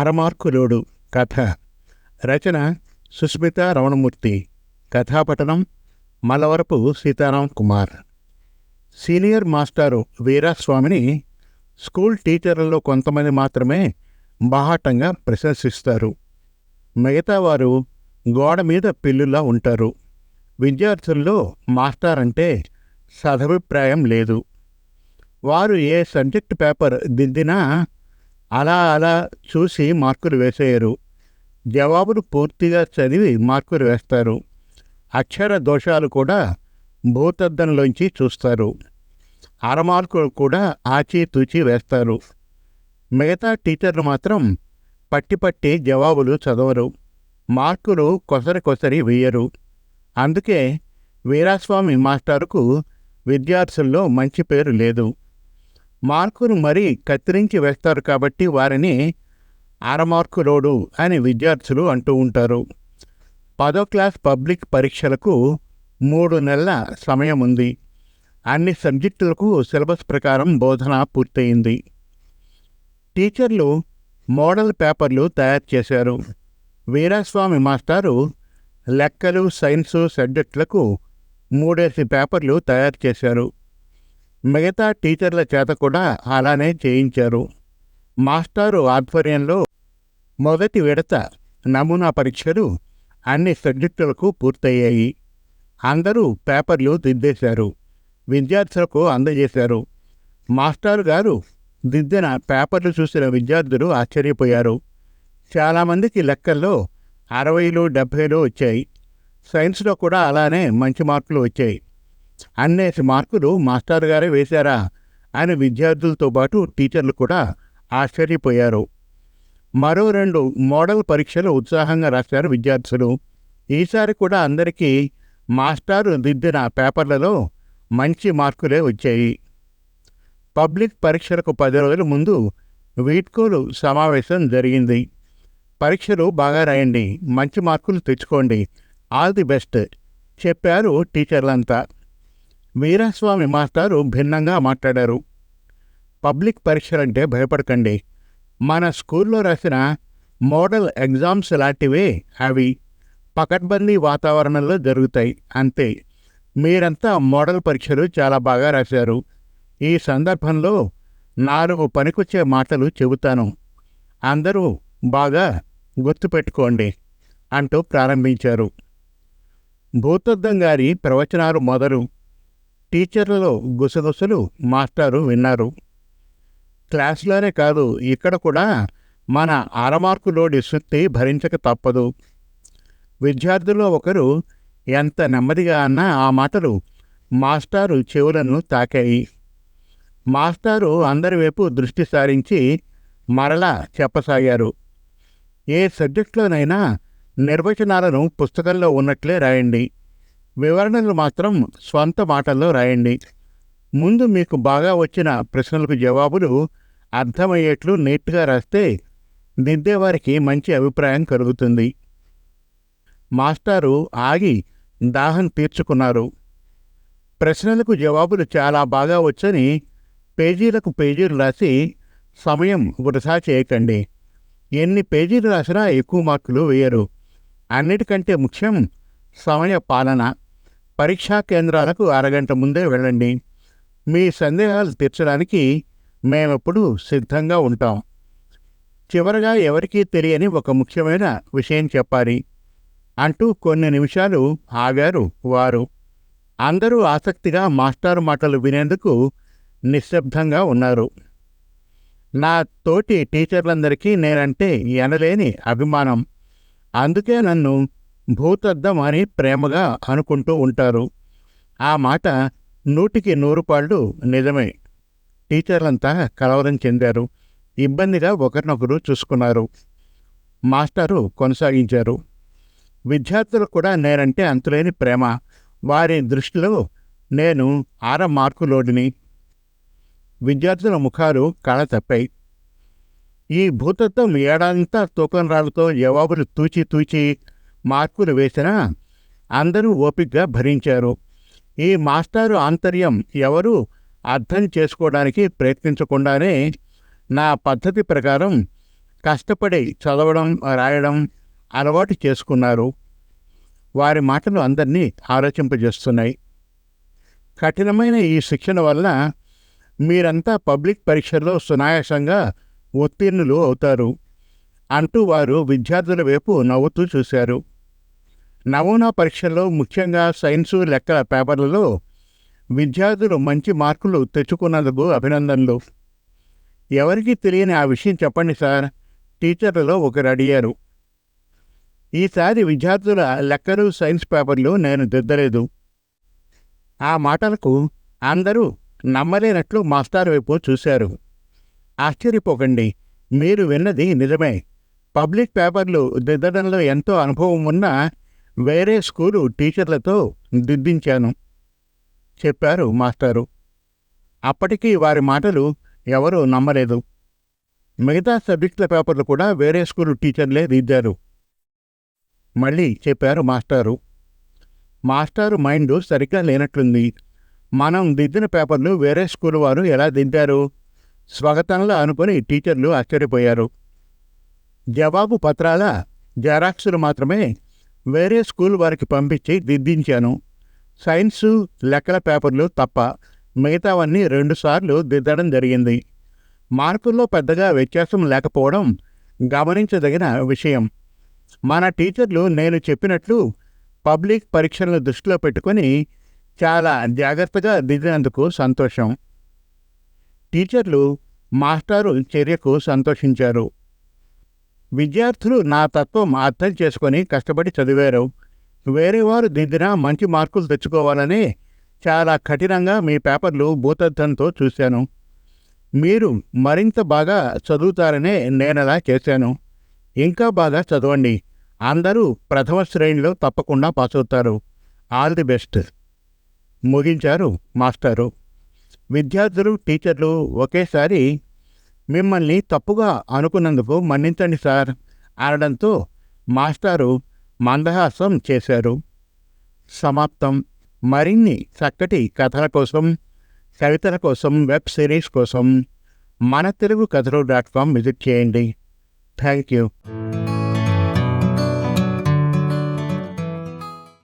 అరమార్కులోడు. కథ. రచన సుస్మిత రమణమూర్తి. కథాపఠనం మలవరపు సీతారాం కుమార్. సీనియర్ మాస్టారు వీరాస్వామిని స్కూల్ టీచర్లలో కొంతమంది మాత్రమే బాహాటంగా ప్రశంసిస్తారు. మిగతా వారు గోడ మీద పిల్లులా ఉంటారు. విద్యార్థుల్లో మాస్టర్ అంటే సదభిప్రాయం లేదు. వారు ఏ సబ్జెక్ట్ పేపర్ దిద్దినా అలా అలా చూసి మార్కులు వేసేయరు. జవాబులు పూర్తిగా చదివి మార్కులు వేస్తారు. అక్షర దోషాలు కూడా భూతద్దంలోంచి చూస్తారు. అరమార్కులు కూడా ఆచితూచి వేస్తారు. మిగతా టీచర్లు మాత్రం పట్టి పట్టి జవాబులు చదవరు. మార్కులు కొసరి కొసరి వేయరు. అందుకే వీరాస్వామి మాస్టారుకు విద్యార్థుల్లో మంచి పేరు లేదు. మార్కును మరీ కత్తిరించి వేస్తారు కాబట్టి వారిని అరమార్కులోడు అని విద్యార్థులు అంటూ ఉంటారు. పదో క్లాస్ పబ్లిక్ పరీక్షలకు మూడు నెలల సమయం ఉంది అన్ని సబ్జెక్టులకు సిలబస్ ప్రకారం బోధన పూర్తయింది. టీచర్లు మోడల్ పేపర్లు తయారు చేశారు. వీరాస్వామి మాస్టారు లెక్కలు సైన్సు సబ్జెక్టులకు మూడేసి పేపర్లు తయారు చేశారు. మిగతా టీచర్ల చేత కూడా అలానే చేయించారు. మాస్టారు ఆధ్వర్యంలో మొదటి విడత నమూనా పరీక్షలు అన్ని సబ్జెక్టులకు పూర్తయ్యాయి. అందరూ పేపర్లు దిద్దేశారు. విద్యార్థులకు అందజేశారు. మాస్టారు గారు దిద్దిన పేపర్లు చూసిన విద్యార్థులు ఆశ్చర్యపోయారు. చాలామందికి లెక్కల్లో అరవైలు డెబ్భైలు వచ్చాయి. సైన్స్లో కూడా అలానే మంచి మార్కులు వచ్చాయి. అన్నేసి మార్కులు మాస్టర్ గారే వేశారా? అని విద్యార్థులతో పాటు టీచర్లు కూడా ఆశ్చర్యపోయారు. మరో రెండు మోడల్ పరీక్షలు ఉత్సాహంగా రాశారు విద్యార్థులు. ఈసారి కూడా అందరికీ మాస్టారు దిద్దిన పేపర్లలో మంచి మార్కులే వచ్చాయి. పబ్లిక్ పరీక్షలకు పది రోజుల ముందు వీడ్కోలు సమావేశం జరిగింది. పరీక్షలు బాగా రాయండి మంచి మార్కులు తెచ్చుకోండి. ఆల్ ది బెస్ట్ చెప్పారు టీచర్లంతా. వీరాస్వామి మాస్టారు భిన్నంగా మాట్లాడారు. పబ్లిక్ పరీక్షలంటే భయపడకండి. మన స్కూల్లో రాసిన మోడల్ ఎగ్జామ్స్ లాంటివే అవి. పకడ్బందీ వాతావరణంలో జరుగుతాయి. అంతే. మీరంతా మోడల్ పరీక్షలు చాలా బాగా రాశారు. ఈ సందర్భంలో నాలుగు పనికొచ్చే మాటలు చెబుతాను. అందరూ బాగా గుర్తుపెట్టుకోండి అంటూ ప్రారంభించారు. భూతద్దం గారి ప్రవచనాలు మొదలు టీచర్లలో గుసగుసలు మాస్టారు విన్నారు. క్లాసులోనే కాదు ఇక్కడ కూడా మన అరమార్కులోడి సుత్తి భరించక తప్పదు. విద్యార్థుల్లో ఒకరు ఎంత నెమ్మదిగా అన్నా ఆ మాటలు మాస్టారు చెవులను తాకాయి. మాస్టారు అందరి వైపు దృష్టి సారించి మరలా చెప్పసాగారు. ఏ సబ్జెక్టులోనైనా నిర్వచనాలను పుస్తకంలో ఉన్నట్లే రాయండి. వివరణలు మాత్రం స్వంత మాటల్లో రాయండి. ముందు మీకు బాగా వచ్చిన ప్రశ్నలకు జవాబులు అర్థమయ్యేట్లు నీట్గా రాస్తే దిద్దేవారికి మంచి అభిప్రాయం కలుగుతుంది. మాస్టారు ఆగి దాహం తీర్చుకున్నారు. ప్రశ్నలకు జవాబులు చాలా బాగా వచ్చని పేజీలకు పేజీలు రాసి సమయం వృధా చేయకండి. ఎన్ని పేజీలు రాసినా ఎక్కువ మార్కులు వేయరు. అన్నిటికంటే ముఖ్యం సమయ పాలన. పరీక్షా కేంద్రాలకు అరగంట ముందే వెళ్ళండి. మీ సందేహాలు తీర్చడానికి మేమెప్పుడు సిద్ధంగా ఉంటాం. చివరగా ఎవరికీ తెలియని ఒక ముఖ్యమైన విషయం చెప్పాలి. అంటూ కొన్ని నిమిషాలు ఆగారు వారు. అందరూ ఆసక్తిగా మాస్టారు మాటలు వినేందుకు నిశ్శబ్దంగా ఉన్నారు. నా తోటి టీచర్లందరికీ నేనంటే ఎనలేని అభిమానం. అందుకే నన్ను భూతద్దం అని ప్రేమగా అనుకుంటూ ఉంటారు. ఆ మాట నూటికి నూరు పాళ్ళు నిజమే. టీచర్లంతా కలవరం చెందారు. ఇబ్బందిగా ఒకరినొకరు చూసుకున్నారు. మాస్టారు కొనసాగించారు. విద్యార్థులు కూడా నేనంటే అంతులేని ప్రేమ. వారి దృష్టిలో నేను ఆర మార్కులోడిని విద్యార్థుల ముఖాలు కళ తప్పాయి. ఈ భూతత్వం ఏడాదంతా తూకం రాళ్ళతో జవాబులు తూచి తూచి మార్కులు వేసినా అందరూ ఓపిగ్గా భరించారు. ఈ మాస్టారు ఆంతర్యం ఎవరూ అర్థం చేసుకోవడానికి ప్రయత్నించకుండానే నా పద్ధతి ప్రకారం కష్టపడి చదవడం రాయడం అలవాటు చేసుకున్నారు. వారి మాటలు అందరినీ ఆలోచింపజేస్తున్నాయి. కఠినమైన ఈ శిక్షణ వల్ల మీరంతా పబ్లిక్ పరీక్షల్లో సునాయాసంగా ఉత్తీర్ణులు అవుతారు అంటూ వారు విద్యార్థుల వైపు నవ్వుతూ చూశారు. నమూనా పరీక్షల్లో ముఖ్యంగా సైన్సు లెక్కల పేపర్లలో విద్యార్థులు మంచి మార్కులు తెచ్చుకున్నందుకు అభినందనలు. ఎవరికీ తెలియని ఆ విషయం చెప్పండి సార్. టీచర్లలో ఒకరు అడిగారు. ఈసారి విద్యార్థుల లెక్కలు సైన్స్ పేపర్లు నేను దిద్దలేదు. ఆ మాటలకు అందరూ నమ్మలేనట్లు మాస్టర్ వైపు చూశారు. ఆశ్చర్యపోకండి. మీరు విన్నది నిజమే. పబ్లిక్ పేపర్లు దిద్దడంలో ఎంతో అనుభవం ఉన్నా వేరే స్కూలు టీచర్లతో దిద్దించాను చెప్పారు మాస్టారు. అప్పటికీ వారి మాటలు ఎవరూ నమ్మలేదు. మిగతా సబ్జెక్టుల పేపర్లు కూడా వేరే స్కూలు టీచర్లే దిద్దారు మళ్ళీ చెప్పారు మాస్టారు. మాస్టారు మైండ్ సరిగ్గా లేనట్లుంది. మనం దిద్దిన పేపర్లు వేరే స్కూల్ వారు ఎలా దిద్దారు? స్వాగతంలో అనుకుని టీచర్లు ఆశ్చర్యపోయారు. జవాబు పత్రాల జెరాక్సులు మాత్రమే వేరే స్కూల్ వారికి పంపించి దిద్దించాను. సైన్సు లెక్కల పేపర్లు తప్ప మిగతావన్నీ రెండుసార్లు దిద్దడం జరిగింది. మార్కుల్లో పెద్దగా వ్యత్యాసం లేకపోవడం గమనించదగిన విషయం. మన టీచర్లు నేను చెప్పినట్లు పబ్లిక్ పరీక్షలను దృష్టిలో పెట్టుకొని చాలా జాగ్రత్తగా దిద్దినందుకు సంతోషం. టీచర్లు మాస్టారు చర్యకు సంతోషించారు. విద్యార్థులు నా తత్వం అర్థం చేసుకొని కష్టపడి చదివారు. వేరే వారు దిద్దిన మంచి మార్కులు తెచ్చుకోవాలని చాలా కఠినంగా మీ పేపర్లు భూతద్దంతో చూశాను. మీరు మరింత బాగా చదువుతారనే నేనలా చేశాను. ఇంకా బాగా చదవండి. అందరూ ప్రథమ శ్రేణిలో తప్పకుండా పాస్ అవుతారు. All the best. ముగించారు మాస్టారు. విద్యార్థులు టీచర్లు ఒకేసారి మిమ్మల్ని తప్పుగా అనుకున్నందుకు మన్నించండి సార్ అనడంతో మాస్టారు మందహాసం చేశారు. సమాప్తం. మరిన్ని చక్కటి కథల కోసం కవితల కోసం వెబ్ సిరీస్ కోసం మన తెలుగు కథలు డాట్ కామ్ విజిట్ చేయండి. Thank you